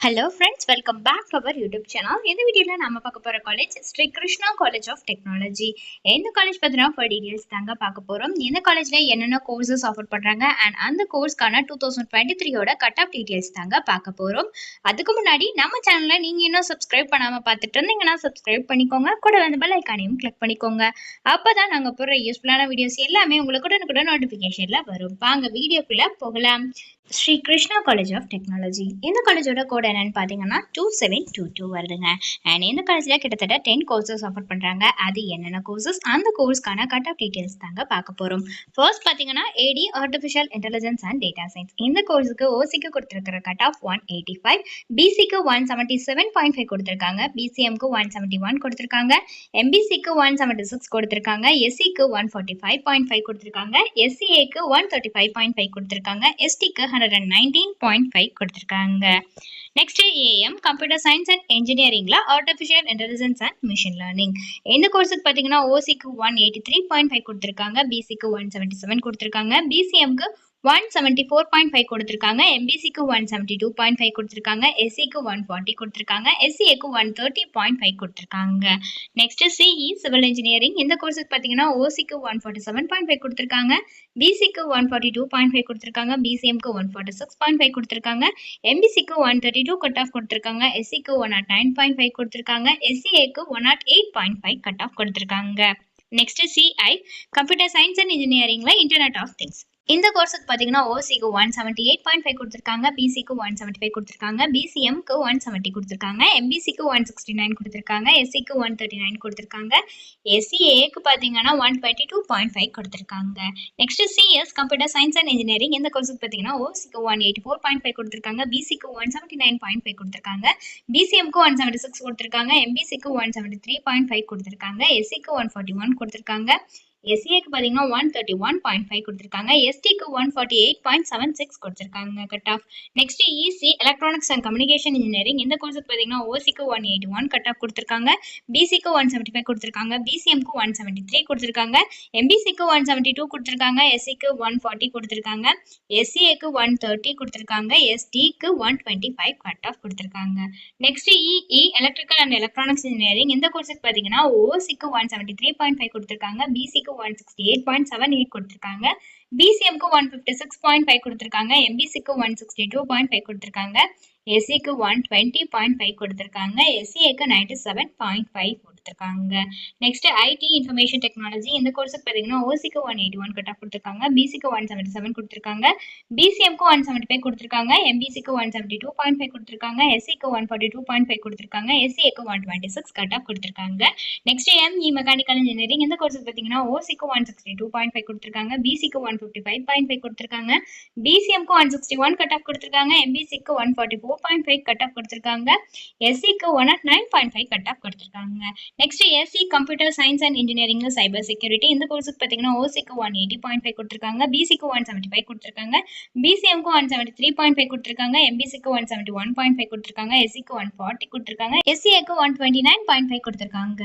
Hello friends welcome back our YouTube channel இந்த வீடியோவில் நம்ம பார்க்க போகிற college Sri Krishna college of technology எந்த காலேஜ் பற்றினா ஃபர் டீடைல்ஸ் தாங்க பார்க்க போகிறோம் இந்த காலேஜில் என்னென்ன கோர்சஸ் ஆஃபர் பண்ணுறாங்க அண்ட் அந்த கோர்ஸ்க்கான டூ தௌசண்ட் டுவெண்ட்டி த்ரீயோட கட் ஆஃப் டீடைல்ஸ் தாங்க பார்க்க போகிறோம் அதுக்கு முன்னாடி நம்ம சேனலில் நீங்கள் இன்னும் சப்ஸ்கிரைப் பண்ணாமல் பார்த்துட்டு இருந்தீங்கன்னா சப்ஸ்கிரைப் பண்ணிக்கோங்க. கூட வந்து பெல் ஐக்கானையும் கிளிக் பண்ணிக்கோங்க. அப்போ தான் நாங்கள் போடுற யூஸ்ஃபுல்லான வீடியோஸ் எல்லாமே உங்களுக்கு உடனுக்குடன் நோட்டிஃபிகேஷனில் வரும். வாங்க வீடியோக்குள்ளே போகலாம். Sri Krishna college of technology இந்த காலேஜோட கோட் என்னன்னு பார்த்தீங்கன்னா டூ செவன் டூ டூ வருதுங்க. அண்ட் இந்த காலேஜில் கிட்டத்தட்ட டென் கோர்சஸ் ஆஃபர் பண்ணுறாங்க அது என்னென்ன கோர்சஸ் அந்த கோர்ஸ்க்கான கட் ஆஃப் டீட்டெயில்ஸ் தாங்க பார்க்க போகிறோம் ஃபர்ஸ்ட் பார்த்தீங்கன்னா AD artificial intelligence and data science இந்த கோர்ஸுக்கு ஓசிக்கு கொடுத்துருக்கிற cut off one eighty five பிசிக்கு one seventy seven point five கொடுத்துருக்காங்க பிசிஎம்க்கு ஒன் செவன்ட்டி ஒன் கொடுத்துருக்காங்க. எம்பிசிக்கு ஒன் செவன்ட்டி சிக்ஸ் கொடுத்துருக்காங்க. எஸ்சிக்கு one forty five point five கொடுத்துருக்காங்க. எஸ்சிஏக்கு one thirty five point five கொடுத்துருக்காங்க. எஸ்டிக்கு hundred and nineteen point five கொடுத்துருக்காங்க. Next AM computer science and என்ஜினியரிங்கில் artificial intelligence and machine learning இந்த கோர்ஸுக்கு பார்த்தீங்கன்னா ஓசிக்கு one eighty three point five கொடுத்துருக்காங்க பிசிக்கு ஒன் செவன்ட்டி செவன் கொடுத்துருக்காங்க பிசிஎம்க்கு one seventy four point five கொடுத்துருக்காங்க. எம்பிசிக்கு one seventy two point five கொடுத்துருக்காங்க. எஸ்சிக்கு ஒன் ஃபார்ட்டி கொடுத்துருக்காங்க. எஸ்சிஏக்கு ஒன் தேர்ட்டி பாயிண்ட் ஃபைவ் கொடுத்துருக்காங்க. நெக்ஸ்ட் சிஇ சிவில் இன்ஜினியரிங் இந்த கோர்ஸுக்கு பார்த்தீங்கன்னா ஓசிக்கு one forty seven point five கொடுத்துருக்காங்க. பிசிக்கு one forty two point five கொடுத்துருக்காங்க. பிசிஎம்க்கு one forty six point five கொடுத்துருக்காங்க. எம்பிசிக்கு one thirty two cut off கொடுத்துருக்காங்க. எஸ்சிக்கு one nought nine point five கொடுத்துருக்காங்க. எஸ்சிஏக்கு one nought eight point five cut off கொடுத்துருக்காங்க. Next CI computer science and இன்ஜினியரிங்கில் internet of things இந்த கோர்ஸுக்கு பார்த்தீங்கன்னா ஓசிக்கு one seventy eight point five கொடுத்துருக்காங்க பிசிக்கு ஒன் செவன்ட்டி ஃபைவ் கொடுத்துருக்காங்க பிசிஎம்க்கு ஒன் செவன்ட்டி கொடுத்துருக்காங்க எம்பிசிக்கு ஒன் சிக்ஸ்டி நைன் கொடுத்துருக்காங்க எஸ்சிக்கு ஒன் தேர்ட்டி நைன் கொடுத்துருக்காங்க எஸ்சிஏக்கு பார்த்தீங்கன்னா one twenty two point five கொடுத்துருக்காங்க next CS computer science and engineering இந்த கோர்ஸுக்கு பார்த்தீங்கன்னா ஓசிக்கு one eighty four point five கொடுத்துருக்காங்க பிசிக்கு one seventy nine point five கொடுத்துருக்காங்க பிசிஎம்க்கு ஒன் செவன்ட்டி சிக்ஸ் கொடுத்துருக்காங்க எம்பிசிக்கு one seventy three point five கொடுத்துருக்காங்க எஸ்சிக்கு ஒன் ஃபார்ட்டி ஒன் கொடுத்துருக்காங்க எஸ்சிஏக்கு பார்த்தீங்கன்னா one thirty one point five கொடுத்துருக்காங்க. எஸ்டிக்கு one forty eight point seven six கொடுத்துருக்காங்க cut off next EC electronics and communication engineering இந்த கோர்ஸுக்கு பார்த்தீங்கன்னா ஓசிக்கு one eighty one cut off கொடுத்துருக்காங்க. பிசிக்கு ஒன் செவன்ட்டி ஃபைவ் கொடுத்துருக்காங்க. பிசிஎம்க்கு ஒன் செவன்ட்டி த்ரீ கொடுத்துருக்காங்க. எம்பிசிக்கு ஒன் செவன்ட்டி டூ கொடுத்துருக்காங்க. எஸ்சிக்கு ஒன் ஃபார்ட்டி கொடுத்துருக்காங்க. எஸ்சிஏக்கு ஒன் தேர்ட்டி கொடுத்துருக்காங்க. எஸ்டிக்கு one twenty five cut off கொடுத்துருக்காங்க. Next EE electrical and electronics engineering இந்த கோர்ஸுக்கு பார்த்தீங்கன்னா ஓசிக்கு one seventy three point five கொடுத்துருக்காங்க. பிசிக்கு one sixty eight point seven eight கொடுத்துருக்காங்க. பிசிஎம்க்கு one fifty six point five கொடுத்துருக்காங்க. எம்பிசிக்கு one sixty two point five கொடுத்துருக்காங்க. எஸ்சிக்கு ஒன் டுவெண்ட்டி பாயிண்ட் ஃபைவ் கொடுத்துருக்காங்க எஸ்சிஏக்கு நைன்டி செவன் பாயிண்ட் ஃபைவ் கொடுத்துருக்காங்க நெக்ஸ்ட் ஐடி இன்ஃபர்மேஷன் டெக்னாலஜி இந்த கோர்ஸுக்கு பார்த்தீங்கன்னா ஓசிக்கு one eighty one cut off கொடுத்துருக்காங்க பிசிக்கு ஒன் செவன்ட்டி செவன் கொடுத்துருக்காங்க பிசிஎம்க்கு ஒன் செவன்ட்டி ஃபைவ் கொடுத்துருக்காங்க எம்பிசிக்கு one seventy two point five கொடுத்துருக்காங்க எஸ்சிக்கு one forty two point five கொடுத்துருக்காங்க எஸ்சிஏக்கு one twenty six cut off கொடுத்துருக்காங்க நெக்ஸ்ட் எம்இ மெக்கானிக்கல் இன்ஜினியரிங் இந்த கோர்ஸுக்கு பார்த்தீங்கன்னா ஓசிக்கு one sixty two point five கொடுத்துருக்காங்க பிசிக்கு one fifty five point five கொடுத்துருக்காங்க பிசிஎம்க்கு one sixty one cut off கொடுத்துருக்காங்க எம்பிசிக்கு one forty four point five cut off கொடுத்துருக்காங்க. எஸ்சிக்கு one at nine point five cut off கொடுத்துருக்காங்க. Next SC computer science and engineering cyber security இந்த கோர்ஸுக்கு பார்த்தீங்கன்னா ஓசிக்கு one eighty point five கொடுத்துருக்காங்க. பிசிக்கு ஒன் செவன்ட்டி ஃபைவ் கொடுத்துருக்காங்க. பிசிஎம்க்கு one seventy three point five கொடுத்துருக்காங்க. எம்பிசிக்கு one seventy one point five கொடுத்துருக்காங்க. எஸ்சிக்கு ஒன் ஃபார்ட்டி கொடுத்துருக்காங்க. எஸ்சிஏக்கு one twenty nine point five கொடுத்துருக்காங்க.